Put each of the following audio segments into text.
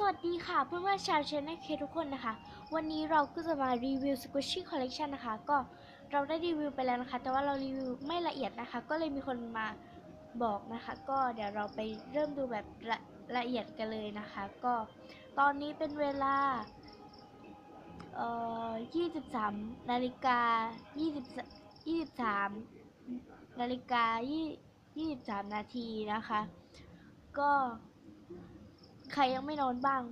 สวัสดีค่ะเพื่อนๆชาวชนลเคทุกคนนะคะ วันนี้เราก็จะมารีวิว Squishy Collection นะคะ ก็เราได้รีวิวไปแล้วนะคะ แต่ว่าเรารีวิวไม่ละเอียดนะคะ ก็เลยมีคนมาบอกนะคะ ก็เดี๋ยวเราไปเริ่มดูแบบละละเอียดกันเลยนะคะ ก็ตอนนี้เป็นเวลาเอ่อ23นาฬิกา20 23นาฬิกา23 นาทีนะคะ ก็ ใครยังไม่นอนบ้าง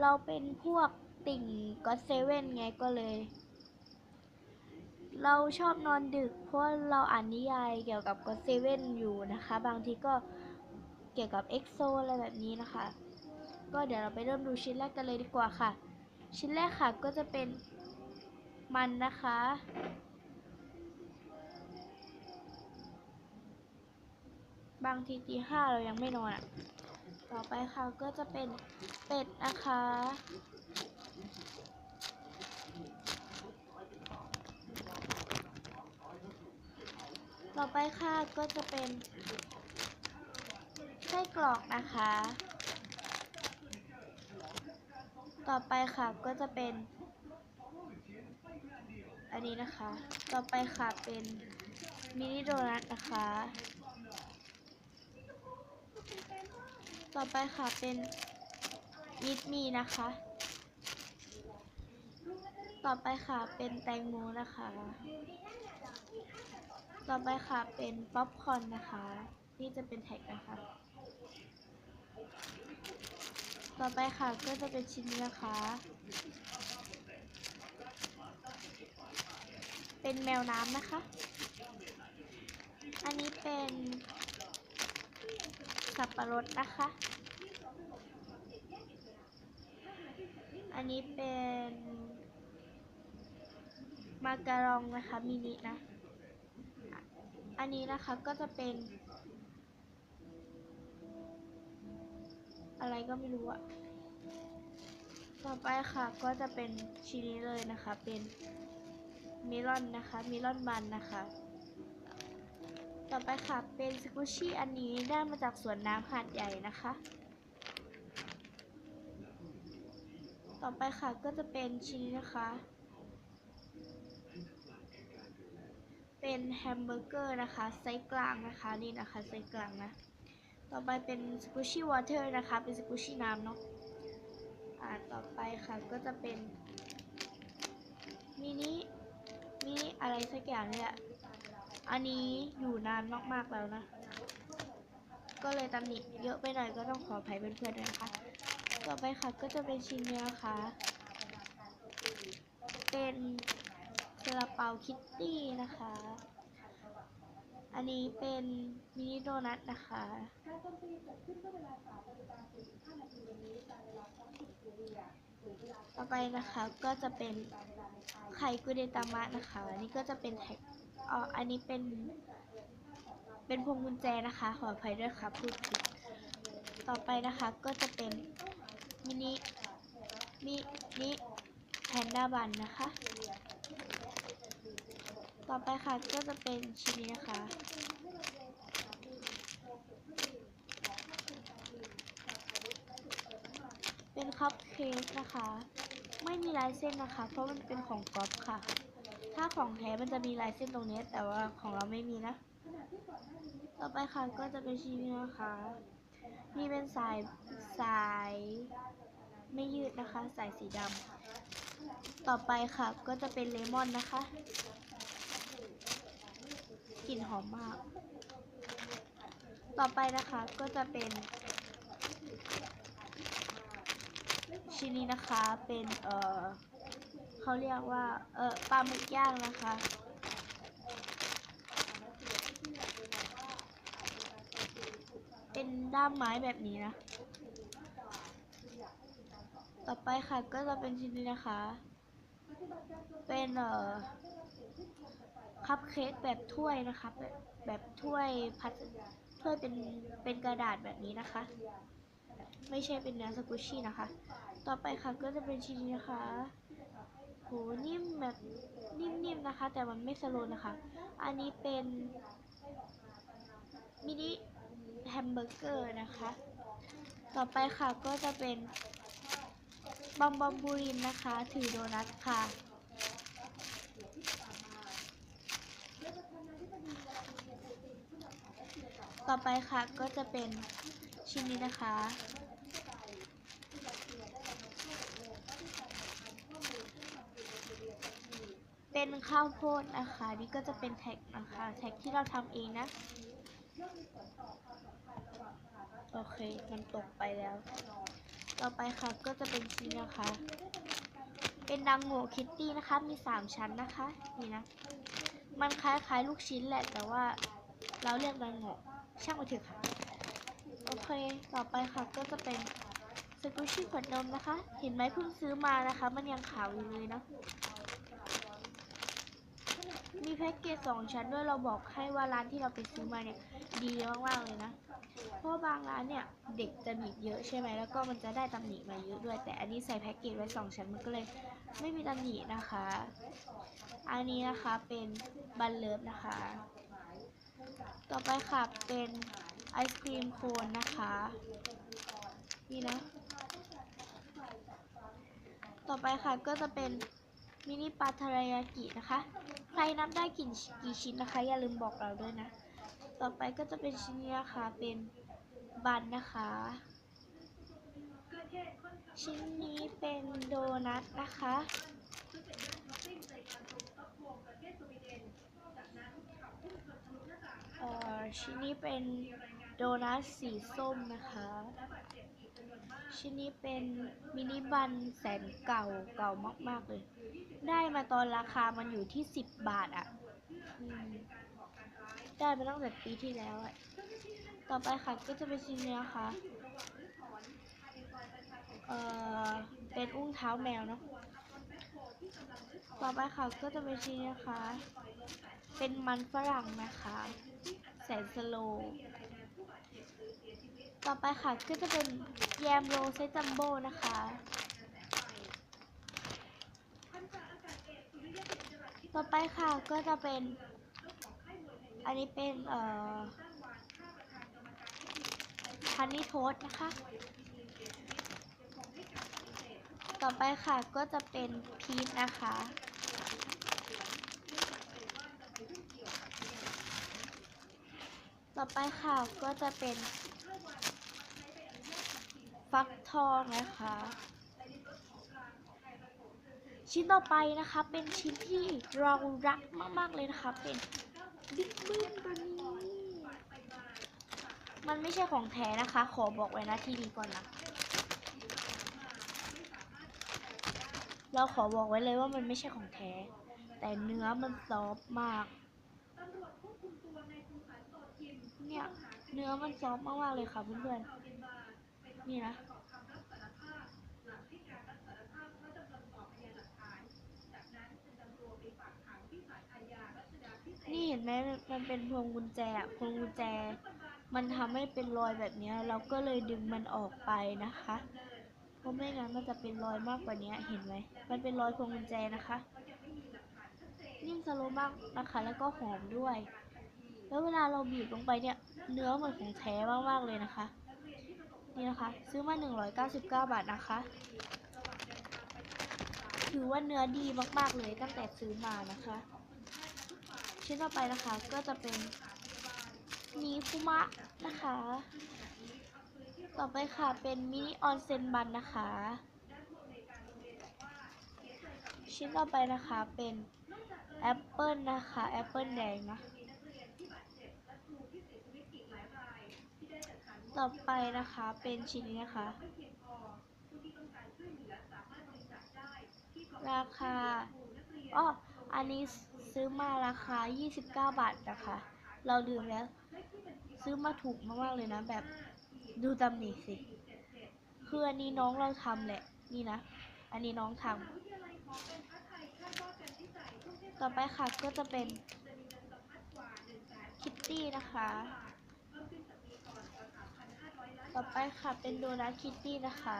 เราเป็นพวกติ่งก็เซเว่นไงก็เลย เราชอบนอนดึก เพราะเราอ่านนิยายเกี่ยวกับก็เซเว่นอยู่นะคะ บางทีก็เกี่ยวกับเอ็กโซอะไรแบบนี้นะคะ ก็เดี๋ยวเราไปเริ่มดูชิ้นแรกกันเลยดีกว่าค่ะ ชิ้นแรกค่ะก็จะเป็นมันนะคะ บางทีตีห้าเรายังไม่นอนอะ ต่อไปค่ะก็จะเป็นเป็ดนะคะ ต่อไปค่ะก็จะเป็นไส้กรอกนะคะ ต่อไปค่ะก็จะเป็น อันนี้นะคะ ต่อไปค่ะเป็นมินิโดนัทนะคะ ต่อไปค่ะเป็นมิดมีนะคะ ต่อไปค่ะเป็นแตงโมนะคะ ต่อไปค่ะเป็นป๊อปคอนนะคะ นี่จะเป็นแท็กนะคะต่อไปค่ะก็จะเป็นชิ้นนี้นะคะ เป็นแมวน้ำนะคะ อันนี้เป็น สับปะรดนะคะ อันนี้เป็นมาการองนะคะมินินะ อันนี้นะคะก็จะเป็น อะไรก็ไม่รู้อะต่อไปค่ะก็จะเป็นชิ้นนี้เลยนะคะเป็นเมลอนนะคะเมลอนบันนะคะ ต่อไปค่ะ เป็นสกูชี่อันนี้ได้มาจากสวนน้ำหาดใหญ่นะคะ ต่อไปค่ะก็จะเป็นชิ้นนี้นะคะ เป็นแฮมเบอร์เกอร์นะคะไซส์กลางนะคะนี่นะคะไซส์กลางนะ ต่อไปเป็นสกูชี่วอเตอร์นะคะ เป็นสกูชี่น้ำเนาะ อ่าต่อไปค่ะก็จะเป็นมินิมินิอะไรสักอย่างเนี่ย อันนี้อยู่นานมากๆแล้วนะ ก็เลยตำหนิเยอะไปหน่อยก็ต้องขออภัยเพื่อนๆด้วยนะคะ ต่อไปค่ะก็จะเป็นชิ้นนี้นะคะ เป็นซาลาเปาคิตตี้นะคะ อันนี้เป็นมินิโดนัทนะคะ ต่อไปนะคะก็จะเป็นไข่กุเดตามะนะคะ อันนี้ก็จะเป็นแท็ก อ๋ออันนี้เป็น เป็นพวงกุญแจนะคะ ขออภัยด้วยค่ะพูดผิดต่อไปนะคะก็จะเป็นมินิมินิแพนด้าบันนะคะ ต่อไปค่ะก็จะเป็นชิ้นนี้นะคะ เป็นคัพเค้กนะคะ ไม่มีลายเส้นนะคะ เพราะมันเป็นของก๊อฟค่ะ ถ้าของแท้มันจะมีลายเส้นตรงนี้ แต่ว่าของเราไม่มีนะ ต่อไปค่ะก็จะเป็นชิ้นนี้นะคะนี่เป็นสายสายไม่ยืดนะคะ สายสีดำต่อไปค่ะก็จะเป็นเลมอนนะคะกลิ่นหอมมาก ต่อไปนะคะก็จะเป็น ชิ้นนี้นะคะเป็นเอ่อ เขาเรียกว่า เออปลาหมึกย่างนะคะ เป็นด้ามไม้แบบนี้นะ ต่อไปค่ะก็จะเป็นชิ้นนี้นะคะ เป็นเอ่อคัพเค้กแบบถ้วยนะคะ แบบแบบถ้วยพัดถ้วยเป็นเป็นกระดาษแบบนี้นะคะ ไม่ใช่เป็นเนื้อสกุชชี่นะคะ ต่อไปค่ะก็จะเป็นชิ้นนี้นะคะ นิ่มแบบนิ่มๆนะคะ แต่มันไม่สโลว์นะคะ อันนี้เป็นมินิแฮมเบอร์เกอร์นะคะ ต่อไปค่ะก็จะเป็นบอมบอมบูรินนะคะ ถือโดนัทค่ะ ต่อไปค่ะก็จะเป็นชิ้นนี้นะคะ เป็นข้าวโพดนะคะ นี่ก็จะเป็นแท็กนะคะ แท็กที่เราทำเองนะ โอเค มันตกไปแล้ว ต่อไปค่ะก็จะเป็นชิ้นนะคะ เป็นดังโง่คิตตี้นะคะ มีสามชั้นนะคะ นี่นะ มันคล้ายๆลูกชิ้นแหละ แต่ว่าเราเรียกดังโง่ช่างมันเถอะค่ะ โอเค ต่อไปค่ะก็จะเป็นสกูชี่ขวดนมนะคะ เห็นไหมเพิ่งซื้อมานะคะ มันยังขาวอยู่เลยนะ มีแพ็กเกจสองชั้นด้วยเราบอกให้ว่าร้านที่เราไปซื้อมาเนี่ยดีมากๆเลยนะ เพราะบางร้านเนี่ยเด็กจะบีบเยอะใช่ไหมแล้วก็มันจะได้ตำหนิมาเยอะด้วย แต่อันนี้ใส่แพ็กเกจไว้สองชั้นมันก็เลยไม่มีตำหนินะคะ อันนี้นะคะเป็นบันเลิฟนะคะ ต่อไปค่ะเป็นไอศครีมโคนนะคะ นี่นะ ต่อไปค่ะก็จะเป็นมินิปลาทารายากินะคะ ใครนับได้กี่กี่ชิ้นนะคะ อย่าลืมบอกเราด้วยนะ ต่อไปก็จะเป็นชิ้นนี้นะคะ เป็นบันนะคะ ชิ้นนี้เป็นโดนัทนะคะอ่อชิ้นนี้เป็นโดนัทสีส้มนะคะ ชิ้นนี้เป็นมินิบันแสนเก่าเก่ามาก ๆ เลย ได้มาตอนราคามันอยู่ที่10บบาทอะ่ะ ได้มาตั้งแต่ปีที่แล้วอะต่อไปค่ะก็จะเป็นชิ้นนี้นะคะเอ่อเป็นอุ้งเท้าแมวเนาะ ต่อไปค่ะก็จะเป็นชิ้นนะคะ เป็นมันฝรั่งนะคะ แสนสโล ต่อไปค่ะก็จะเป็นแยมโรไซจัมโบ้นะคะ ต่อไปค่ะก็จะเป็น อันนี้เป็นเอ่อฮันนี่โทสนะคะ ต่อไปค่ะก็จะเป็นพีชนะคะต่อไปค่ะก็จะเป็น ฟักทองนะคะ ชิ้นต่อไปนะคะ เป็นชิ้นที่เรารักมาก ๆ เลยนะคะ เป็นบิ๊กบึ้มตัวนี้มันไม่ใช่ของแท้นะคะ ขอบอกไว้นะที่นี้ก่อนนะเราขอบอกไว้เลยว่ามันไม่ใช่ของแท้ แต่เนื้อมันซอฟมาก เนี่ย เนื้อมันซอฟมากๆเลยค่ะเพื่อนๆ นี่นะนี่เห็นไหมมันเป็นพวงกุญแจอะพวงกุญแจ มันทำให้เป็นรอยแบบนี้เราก็เลยดึงมันออกไปนะคะ เพราะไม่งั้นมันจะเป็นรอยมากกว่านี้เห็นไหมมันเป็นรอยพวงกุญแจนะคะ นิ่มสโลมากนะคะแล้วก็หอมด้วย แล้วเวลาเราบีบลงไปเนี่ย เนื้อเหมือนของแท้มากๆเลยนะคะ นี่นะคะ ซื้อมา 199 บาทนะคะ ถือว่าเนื้อดีมากๆเลยตั้งแต่ซื้อมานะคะ ชิ้นต่อไปนะคะก็จะเป็นมีคุมะนะคะ ต่อไปค่ะเป็นมินิออนเซนบันนะคะ ชิ้นต่อไปนะคะเป็นแอปเปิลนะคะแอปเปิลแดงนะ ต่อไปนะคะเป็นชิ้นนี้นะคะ ราคาอ้ออันนี้ซื้อมาราคา 29 บาทนะคะ เราลืมแล้ว ซื้อมาถูกมากๆเลยนะ แบบดูตำหนิสิ คืออันนี้น้องเราทำแหละ นี่นะ อันนี้น้องทำต่อไปค่ะก็จะเป็นคิตตี้นะคะ ต่อไปค่ะเป็นโดนัทคิตตี้นะคะ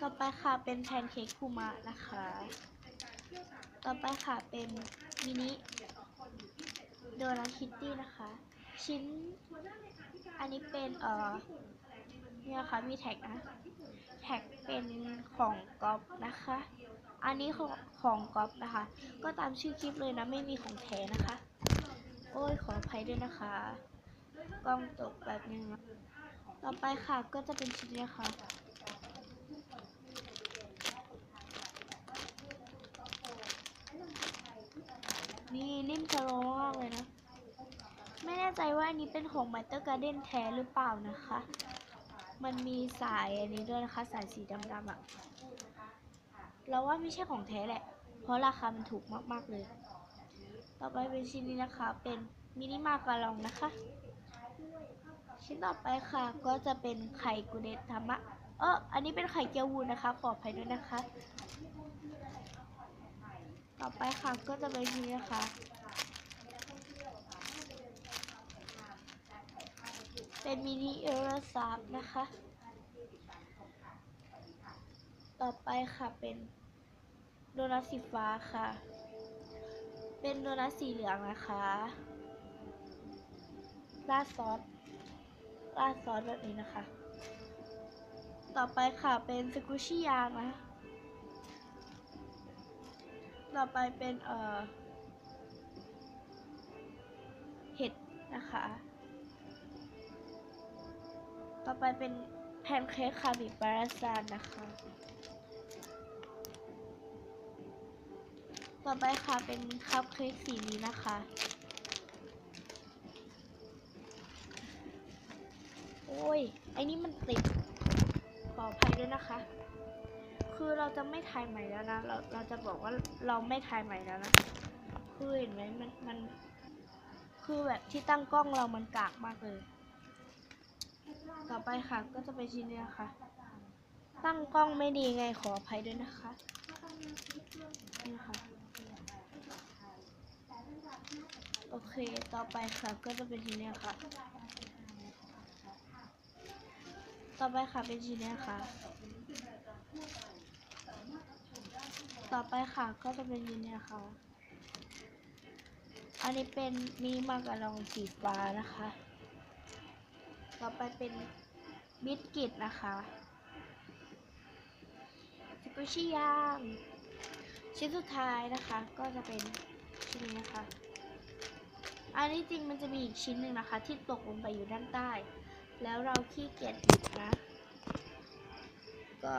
ต่อไปค่ะเป็นแพนเค้กคูมะนะคะ ต่อไปค่ะเป็นมินิโดนัทคิตตี้นะคะ ชิ้น อันนี้เป็นเอ่อเนี่ยค่ะมีแท็กนะ แท็กเป็นของก๊อฟนะคะ อันนี้ของของก๊อฟนะคะ ก็ตามชื่อคลิปเลยนะไม่มีของแท้นะคะ โอ้ยขออภัยด้วยนะคะ กล้องตกแบบนึงนะต่อไปค่ะก็จะเป็นชิ้นนี้ค่ะนี่นิ่มสโลมากเลยนะ ไม่แน่ใจว่าอันนี้เป็นของ Butter Garden แท้หรือเปล่านะคะ มันมีสายอันนี้ด้วยนะคะ สายสีดำๆอะ่ะ เราว่าไม่ใช่ของแท้แหละ เพราะราคามันถูกมากๆเลย ต่อไปเป็นชิ้นนี้นะคะ เป็นมินิมาการองนะคะ ชิ้นต่อไปค่ะ ก็จะเป็นไข่กุเดตธรรมะเอออันนี้เป็นไข่เจียววูนนะคะ ขออภัยด้วยนะคะ ต่อไปค่ะก็จะเป็นชิ้นนี้นะคะเป็นมินิเอลซับนะคะ ต่อไปค่ะเป็นโดนัทสีฟ้าค่ะ เป็นโดนัทสีเหลืองนะคะ ราดซอส ราดซอสแบบนี้นะคะ ต่อไปค่ะเป็นสกูชี่ยางนะ ต่อไปเป็นเอ่อ เห็ดนะคะ ต่อไปเป็นแพนเค้กคาบิบาราซานนะคะ ต่อไปค่ะเป็นคัพเค้กสีนี้นะคะ โอ้ย ไอ้นี่มันติด ขออภัยด้วยนะคะ คือเราจะไม่ถ่ายใหม่แล้วนะ เราเราจะบอกว่าเราไม่ถ่ายใหม่แล้วนะ คือเห็นไหมมันมัน คือแบบที่ตั้งกล้องเรามันกากมากเลย ต่อไปค่ะก็จะเป็นชิ้นนี้นะคะ ตั้งกล้องไม่ดีไงขออภัยด้วยนะคะนี่ค่ะ โอเค ต่อไปค่ะก็จะเป็นชิ้นนี้ค่ะต่อไปค่ะเป็นชิ้นนี้ค่ะ ต่อไปค่ะก็จะเป็นชิ้นนี้ค่ะอันนี้เป็นมินิมาการองสีฟ้านะคะ ต่อไปเป็นบิสกิตนะคะสกุชิยางชิ้นสุดท้ายนะคะก็จะเป็นชิ้นนี้นะคะ อันนี้จริงมันจะมีอีกชิ้นหนึ่งนะคะ ที่ตกลงไปอยู่ด้านใต้ แล้วเราขี้เกียจหยิบนะ ก็